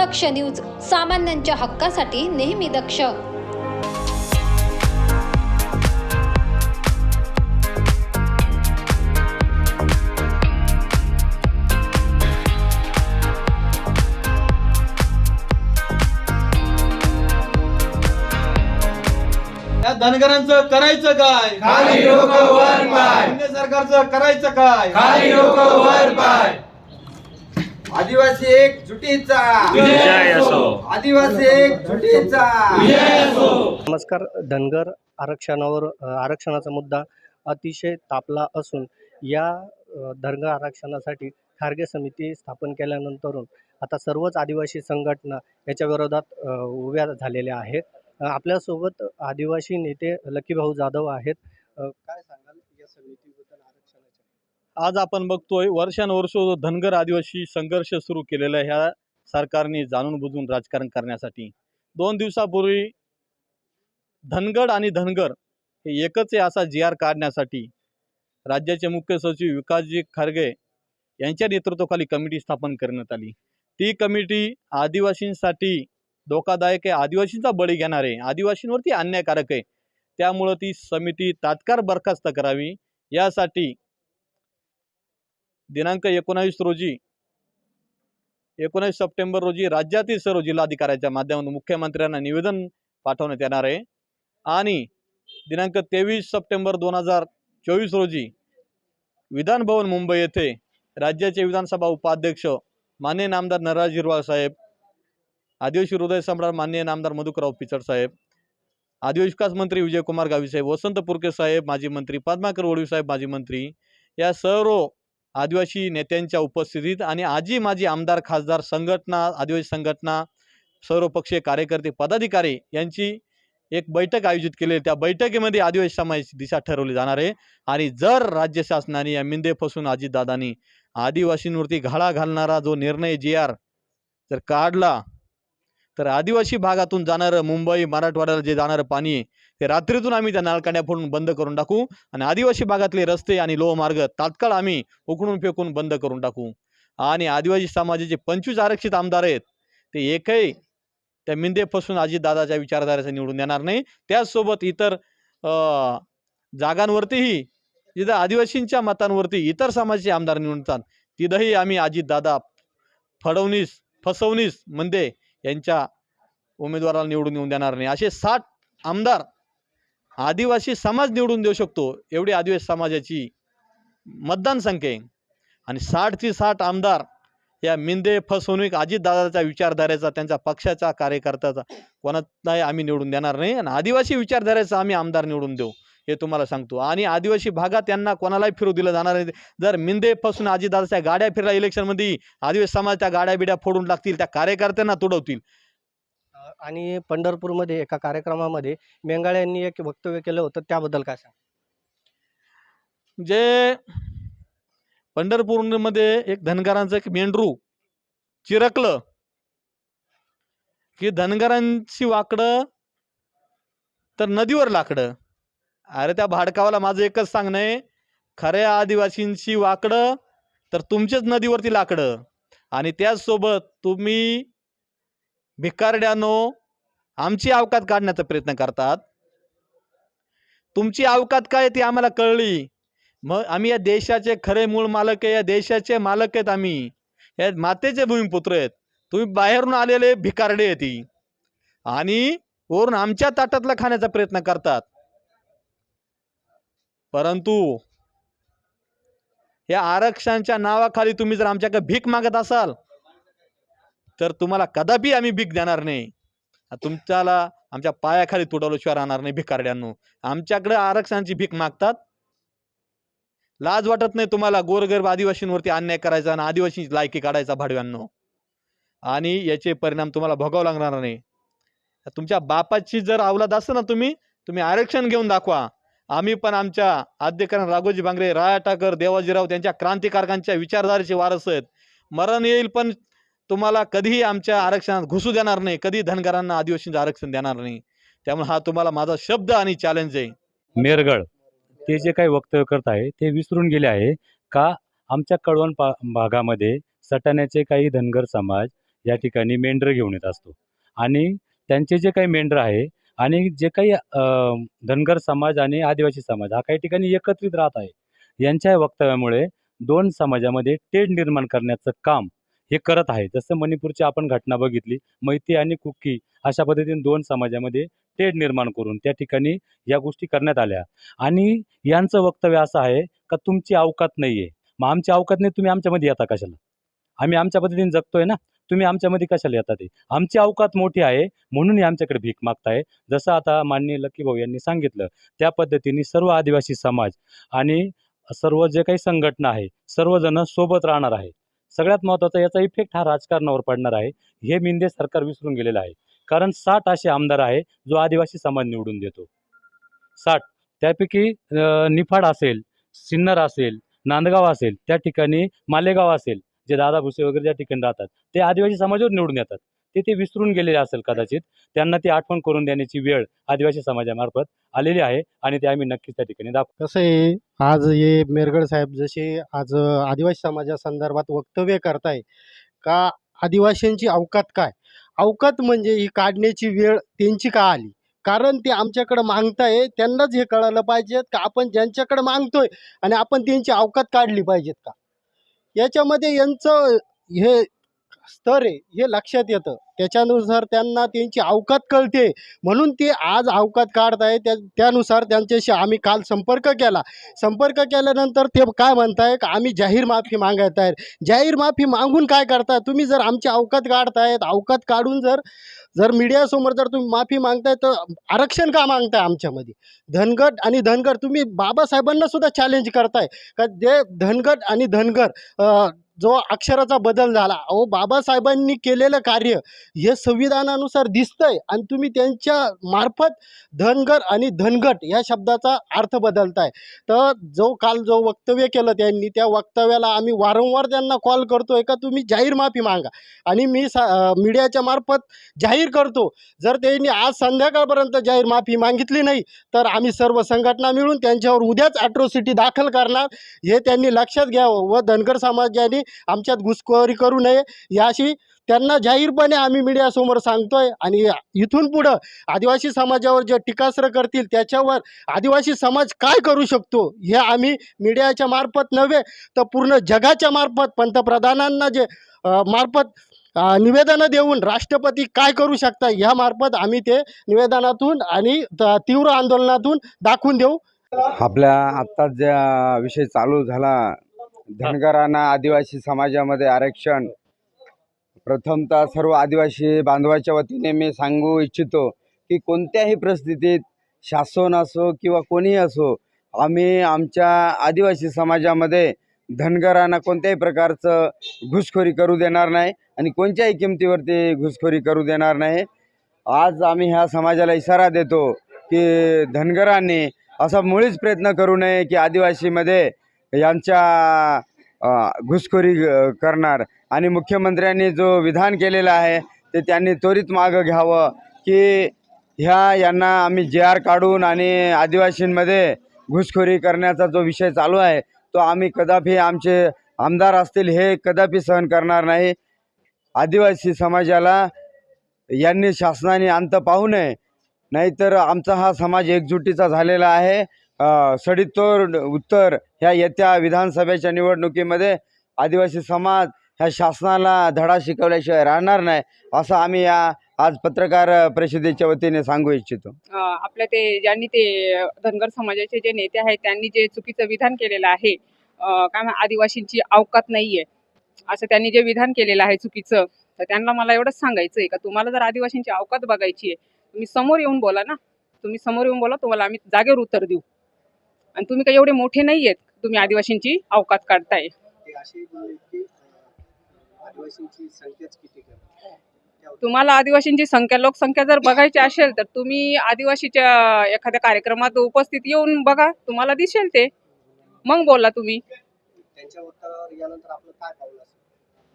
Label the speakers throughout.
Speaker 1: दक्ष news सामान्यांच्या हक्कासाठी नेहमी दक्ष.
Speaker 2: या धनगरांचं करायचं काय?
Speaker 3: खाली डोकं वर पाय.
Speaker 2: सरकारचं करायचं काय?
Speaker 3: खाली डोकं वर पाय.
Speaker 4: आदिवासी एक जुटीचा.
Speaker 3: विजय असो.
Speaker 4: आदिवासी एक जुटीचा.
Speaker 3: विजय असो.
Speaker 5: नमस्कार धनगर आरक्षणावर आरक्षणाचा मुद्दा अतिशय तापला असून या धनगर आरक्षणासाठी खारगे समिती स्थापन केल्यानंतरून आता सर्वच आदिवासी संघटना याच्या विरोधात उभ्या झालेल्या आहेत. आपल्यासोबत आदिवासी नेते लकीभाऊ जाधव आहेत. काय सांगाल या आरक्षणाच्या
Speaker 6: आज आपण बघतोय वर्षानुवर्ष जो धनगर आदिवासी संघर्ष सुरू केलेला आहे ह्या सरकारने जाणून बुजून राजकारण करण्यासाठी. दोन दिवसापूर्वी धनगड आणि धनगर हे एकच आहे असा जी आर काढण्यासाठी राज्याचे मुख्य सचिव विकासजी खारगे यांच्या नेतृत्वाखाली कमिटी स्थापन करण्यात आली. ती कमिटी आदिवासींसाठी धोकादायक आहे. आदिवासींचा बळी घेणार आहे. आदिवासींवरती अन्यायकारक आहे. त्यामुळं ती समिती तात्काळ बरखास्त करावी. यासाठी दिनांक एकोणावीस रोजी एकोणावीस सप्टेंबर रोजी राज्यातील सर्व जिल्हाधिकाऱ्यांच्या माध्यमातून मुख्यमंत्र्यांना निवेदन पाठवण्यात येणार आहे. आणि दिनांक तेवीस सप्टेंबर दोन हजार चोवीस रोजी विधानभवन मुंबई येथे राज्याचे विधानसभा उपाध्यक्ष मान्य नामदार नरराज हिरवाळ साहेब आदिवासी हृदय सम्राट मान्य नामदार मधुकरराव पिचड साहेब आदिवासी विकास मंत्री विजयकुमार गावी साहेब वसंत पुरके साहेब माजी मंत्री पद्माकर वडवी साहेब माजी मंत्री या सर्व आदिवासी नेत्यांच्या उपस्थितीत आणि आजी माजी आमदार खासदार संघटना आदिवासी संघटना सर्वपक्षीय कार्यकर्ते पदाधिकारी यांची एक बैठक आयोजित केली. त्या बैठकीमध्ये आदिवासी समाजाची दिशा ठरवली जाणार आहे. आणि जर राज्य शासनाने या मिंदे फसून अजितदादांनी आदिवासींवरती घाळा घालणारा जो निर्णय जी आर जर काढला तर आदिवासी भागातून जाणारं मुंबई मराठवाड्याला जे जाणारं पाणी आहे ते रात्रीतून आम्ही त्या नालकांड्या फोडून बंद करून टाकू आणि आदिवासी भागातले रस्ते आणि लोहमार्ग तात्काळ आम्ही उकडून फेकून बंद करून टाकू. आणि आदिवासी समाजाचे पंचवीस आरक्षित आमदार आहेत ते एकही त्या मिंदे फसून अजितदादाच्या विचारधारेचं निवडून देणार नाही. त्याचसोबत इतर जागांवरतीही जिथं आदिवासींच्या मतांवरती इतर समाजाचे आमदार निवडतात तिथंही आम्ही अजितदादा फडवणीस फसवणीस मंदे यांच्या उमेदवाराला निवडून येऊन देणार नाही. असे साठ आमदार आदिवासी समाज निवडून देऊ शकतो एवढी आदिवासी समाजाची मतदान संख्या आहे. आणि साठची साठ आमदार या मिंदे फसवणूक अजितदादाचा विचारधारेचा त्यांच्या पक्षाचा कार्यकर्त्याचा कोणालाही आम्ही निवडून देणार नाही आणि आदिवासी विचारधारेचा आम्ही आमदार निवडून देऊ हे तुम्हाला सांगतो. आणि आदिवासी भागात त्यांना कोणालाही फिरू दिलं जाणार नाही. जर मिंदे फसून अजितदादाच्या गाड्या फिरला इलेक्शनमध्ये आदिवासी समाज त्या गाड्या बिड्या फोडून लागतील त्या कार्यकर्त्यांना तुडवतील.
Speaker 5: आणि पंढरपूरमध्ये एका कार्यक्रमामध्ये मेंगाळे यांनी एक वक्तव्य केलं होतं त्याबद्दल काय सांग
Speaker 6: जे पंढरपूरमध्ये एक धनगरांचं एक मेंढरू चिरकलं की धनगरांची वाकडं तर नदीवर लाकडं. अरे त्या भाडकावाला माझं एकच सांगणं आहे खऱ्या आदिवासींची वाकडं तर तुमचेच नदीवरती लाकडं. आणि त्याचसोबत तुम्ही भिकारड्यानो आमची अवकात काढण्याचा प्रयत्न करतात. तुमची अवकात काय ती आम्हाला कळली. मग आम्ही या देशाचे खरे मूळ मालक आहे या देशाचे मालक आहेत आम्ही. या मातेचे भूमिपुत्र आहेत. तुम्ही बाहेरून आलेले भिकारडे आहेत ती. आणि वरून आमच्या ताटातला खाण्याचा प्रयत्न करतात. परंतु या आरक्षणाच्या नावाखाली तुम्ही जर आमच्याकडे भीक मागत असाल तर तुम्हाला कदापि आम्ही भीक देणार नाही. तुमच्याला आमच्या पायाखाली तुडवल्याशिवाय राहणार नाही भिकारड्यांनो आमच्याकडे आरक्षणाची भीक मागतात. लाज वाटत नाही तुम्हाला गोरगरीब आदिवासींवरती अन्याय करायचा आणि आदिवासी लायकी काढायचा भाडव्यांनो. आणि याचे परिणाम तुम्हाला भोगावं लागणार नाही. तुमच्या बापाची जर अवलाद असेल ना तुम्ही तुम्ही आरक्षण घेऊन दाखवा. आम्ही पण आमच्या आद्यकरण राघोजी बांगरे राया टाकर देवाजीराव त्यांच्या क्रांतिकारकांच्या विचारधारेचे वारस आहेत. मरण येईल पण तुम्हाला कधीही आमच्या आरक्षणात घुसू देणार नाही कधी धनगरांना आदिवासींचं आरक्षण देणार नाही. त्यामुळे हा तुम्हाला माझा शब्द आणि चॅलेंज आहे.
Speaker 7: मेरगळ. ते जे काही वक्तव्य करत आहे ते विसरून गेले आहे का? आमच्या कळवण पा भागामध्ये सटाण्याचे काही धनगर समाज या ठिकाणी मेंढरं घेऊन येत असतो. आणि त्यांचे जे काही मेंढर आहे आणि जे काही धनगर समाज आणि आदिवासी समाज हा काही ठिकाणी एकत्रित राहत आहे. यांच्या वक्तव्यामुळे दोन समाजामध्ये तेढ निर्माण करण्याचं काम हे करत आहे. जसं मणिपूरची आपण घटना बघितली मैती आणि कुक्की अशा पद्धतीने दोन समाजामध्ये तेढ निर्माण करून त्या ठिकाणी या गोष्टी करण्यात आल्या. आणि यांचं वक्तव्य असं आहे का तुमची अवकात नाही आहे मग आमची अवकात नाही तुम्ही आमच्यामध्ये येता कशाला? आम्ही आमच्या पद्धतीने जगतोय ना तुम्ही आमच्यामध्ये कशाला येता ते? आमची अवकात मोठी आहे म्हणून आमच्याकडे भीक मागताय. जसं आता माननीय लकी भाऊ यांनी सांगितलं त्या पद्धतीने सर्व आदिवासी समाज आणि सर्व जे काही संघटना आहे सर्वजण सोबत राहणार आहे. सगळ्यात महत्त्वाचा याचा इफेक्ट हा राजकारणावर पडणार आहे. हे मिंदे सरकार विसरून गेलेलं आहे. कारण साठ असे आमदार आहे जो आदिवासी समाज निवडून देतो. साठ. त्यापैकी निफाड असेल सिन्नर असेल नांदगाव असेल त्या ठिकाणी मालेगाव असेल जे दादा भुसे वगैरे ज्या ठिकाणी राहतात ते आदिवासी समाजावर निवडून येतात. ते ते विसरून गेलेले असेल कदाचित. त्यांना ती आठवण करून देण्याची वेळ आदिवासी समाजामार्फत आलेली आहे आणि ते आम्ही नक्कीच त्या ठिकाणी दाखवू.
Speaker 8: कसं आहे आज हे मेरगड साहेब जसे आज आदिवासी समाजासंदर्भात वक्तव्य करताय का आदिवासींची अवकात काय? अवकात म्हणजे ही काढण्याची वेळ त्यांची का आली? कारण ते आमच्याकडं मागताय त्यांनाच हे कळालं पाहिजेत का आपण ज्यांच्याकडे मागतोय आणि आपण त्यांची अवकात काढली पाहिजेत का? याच्यामध्ये यांचं हे स्तर आहे हे लक्षात येतं. त्याच्यानुसार त्यांना त्यांची अवकात कळते. म्हणून ते आज अवकात काढत आहे त्या त्यानुसार त्यांच्याशी आम्ही काल संपर्क केला. संपर्क केल्यानंतर ते काय म्हणताय का आम्ही जाहीर माफी मागत आहे जाहीर माफी मागून काय करताय? तुम्ही जर आमची अवकात काढतायत अवकात काढून जर जर मीडियासमोर जर तुम्ही माफी मागताय तर आरक्षण का मागताय आमच्यामध्ये? धनगट आणि धनगर तुम्ही बाबासाहेबांना सुद्धा चॅलेंज करताय. का जे धनगट आणि धनगर जो अक्षराचा बदल झाला अहो बाबासाहेबांनी केलेलं कार्य हे संविधानानुसार दिसतंय आणि तुम्ही त्यांच्या मार्फत धनगर आणि धनगट या शब्दाचा अर्थ बदलताय. तर जो काल जो वक्तव्य केलं त्यांनी त्या वक्तव्याला आम्ही वारंवार त्यांना कॉल करतोय का तुम्ही जाहीर माफी मागा. आणि मी सा मीडियाच्या मार्फत जाहीर करतो. जर त्यांनी आज संध्याकाळपर्यंत जाहीर माफी मागितली नाही तर आम्ही सर्व संघटना मिळून त्यांच्यावर उद्याच ॲट्रॉसिटी दाखल करणार. हे त्यांनी लक्षात घ्यावं व धनगर समाजाने आमच्यात घुसखोरी करू नये. याशी त्यांना जाहीरपणे आम्ही मीडियासमोर सांगतोय आणि इथून पुढं आदिवासी समाजावर जे टीकास्त्र करतील त्याच्यावर आदिवासी समाज काय करू शकतो हे आम्ही मीडियाच्या मार्फत नव्हे तर पूर्ण जगाच्या मार्फत पंतप्रधानांना जे मार्फत निवेदनं देऊन राष्ट्रपती काय करू शकता ह्या मार्फत आम्ही ते निवेदनातून आणि तीव्र आंदोलनातून दाखवून देऊ.
Speaker 4: आपल्या आत्ताच ज्या विषय चालू झाला धनगरांना आदिवासी समाजामध्ये आरक्षण. प्रथमतः सर्व आदिवासी बांधवाच्या वतीने मी सांगू इच्छितो की कोणत्याही परिस्थितीत शासन असो किंवा कोणीही असो आम्ही आमच्या आदिवासी समाजामध्ये धनगरांना कोणत्याही प्रकारचं घुसखोरी करू देणार नाही आणि कोणत्याही किमतीवरती घुसखोरी करू देणार नाही. आज आम्ही ह्या समाजाला इशारा देतो की धनगरांनी असा मुळीच प्रयत्न करू नये की आदिवासीमध्ये यांच्या घुसखोरी करणार. आणि मुख्यमंत्र्यांनी जो विधान केलेलं आहे ते त्यांनी त्वरित मागं घ्यावं की ह्या यांना आम्ही जे आर काढून आणि आदिवासींमध्ये घुसखोरी करण्याचा जो विषय चालू आहे तो आम्ही कदापि आमचे आमदार असतील हे कदापि सहन करणार नाही. आदिवासी समाजाला यांनी शासनाने अंत पाहू नये नाहीतर आमचा हा समाज एकजुटीचा झालेला आहे. सडितोड उत्तर ह्या येत्या विधानसभेच्या निवडणुकीमध्ये आदिवासी समाज ह्या शासनाला धडा शिकवल्याशिवाय राहणार नाही असं आम्ही या आज पत्रकार परिषदेच्या वतीने सांगू इच्छितो.
Speaker 9: आपल्या ते ज्यांनी ते धनगर समाजाचे जे नेते आहेत त्यांनी जे चुकीचं विधान केलेलं आहे काय आदिवासींची अवकात नाहीये असं त्यांनी जे विधान केलेलं आहे चुकीचं तर त्यांना मला एवढंच सांगायचं आहे का तुम्हाला जर आदिवासींची अवकात बघायची आहे तुम्ही समोर येऊन बोला ना तुम्ही समोर येऊन बोला तुम्हाला आम्ही जागेवर उत्तर देऊ. आणि तुम्ही काही एवढे मोठे नाही आहेत तुम्ही आदिवासींची अवकात काढताय. तुम्हाला आदिवासींची संख्या लोकसंख्या जर बघायची असेल तर तुम्ही आदिवासीच्या एखाद्या कार्यक्रमात उपस्थित येऊन बघा तुम्हाला दिसेल ते. मग बोला तुम्ही.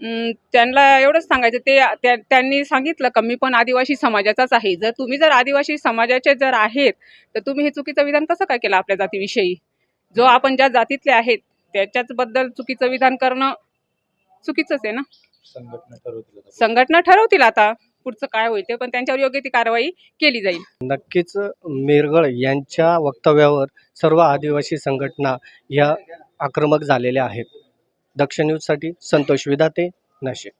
Speaker 9: त्यांना एवढंच सांगायचं ते त्या- त्यांनी सांगितलं का मी पण आदिवासी समाजाचाच आहे. जर तुम्ही जर आदिवासी समाजाचे जर आहेत तर तुम्ही हे चुकीचं विधान कसं काय केलं आपल्या जातीविषयी? जो आपण ज्या जातीतले आहेत त्याच्याच बद्दल चुकीचं विधान करणं चुकीचंच आहे ना?
Speaker 3: संघटना ठरवतील
Speaker 9: संघटना ठरवतील आता. पुढचं काय होईल ते पण त्यांच्यावर योग्य ती कारवाई केली जाईल.
Speaker 5: नक्कीच मेरगळ यांच्या वक्तव्यावर सर्व आदिवासी संघटना ह्या आक्रमक झालेल्या आहेत. दक्ष न्यूजसाठी संतोष विधाते नाशिक.